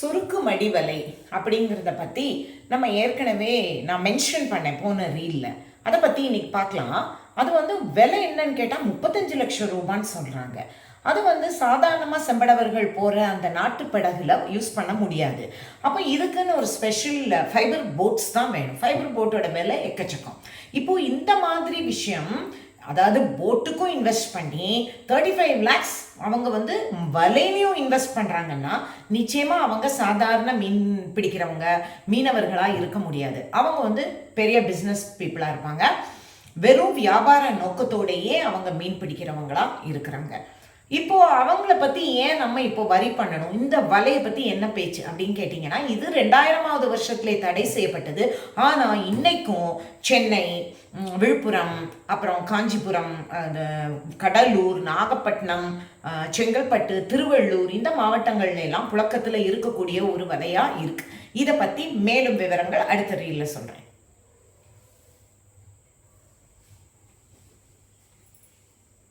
சுருக்கு மடிவலை அப்படிங்கிறத பற்றி நம்ம ஏற்கனவே நான் மென்ஷன் பண்ணேன் போன ரீலில் அதை பற்றி இன்னைக்கு பார்க்கலாம். அது வந்து விலை என்னன்னு கேட்டால் முப்பத்தஞ்சு லட்சம் ரூபான்னு சொல்கிறாங்க அது வந்து சாதாரணமாக செம்படவர்கள் போகிற அந்த நாட்டு படகுல யூஸ் பண்ண முடியாது. அப்போ இதுக்குன்னு ஒரு ஸ்பெஷல் ஃபைபர் போட்ஸ் தான் வேணும். ஃபைபர் போட்டோட விலை எக்கச்சக்கம். இப்போது இந்த மாதிரி விஷயம் அதாவது போட்டுக்கும் இன்வெஸ்ட் பண்ணி தேர்ட்டி ஃபைவ் லேக்ஸ் அவங்க வந்து வலையிலையும் இன்வெஸ்ட் பண்ணுறாங்கன்னா நிச்சயமாக அவங்க சாதாரண மீன் பிடிக்கிறவங்க மீனவர்களாக இருக்க முடியாது. அவங்க வந்து பெரிய பிஸ்னஸ் பீப்புளாக இருப்பாங்க. வெறும் வியாபார நோக்கத்தோடையே அவங்க மீன் பிடிக்கிறவங்களாக இருக்கிறாங்க. இப்போ அவங்கள பத்தி ஏன் நம்ம இப்போ வரி பண்ணணும்? இந்த வலையை பத்தி என்ன பேச்சு? அப்படின்னு கேட்டிங்கன்னா இது ரெண்டாயிரமாவது வருஷத்திலே தடை செய்யப்பட்டது. ஆனா இன்னைக்கும் சென்னை விழுப்புரம் அப்புறம் காஞ்சிபுரம் அந்த கடலூர் நாகப்பட்டினம் செங்கல்பட்டு திருவள்ளூர் இந்த மாவட்டங்கள்ல எல்லாம் புழக்கத்துல இருக்கக்கூடிய ஒரு வலையா இருக்கு. இதை பத்தி மேலும் விவரங்கள் அடுத்த ரீல்ல சொல்றேன்.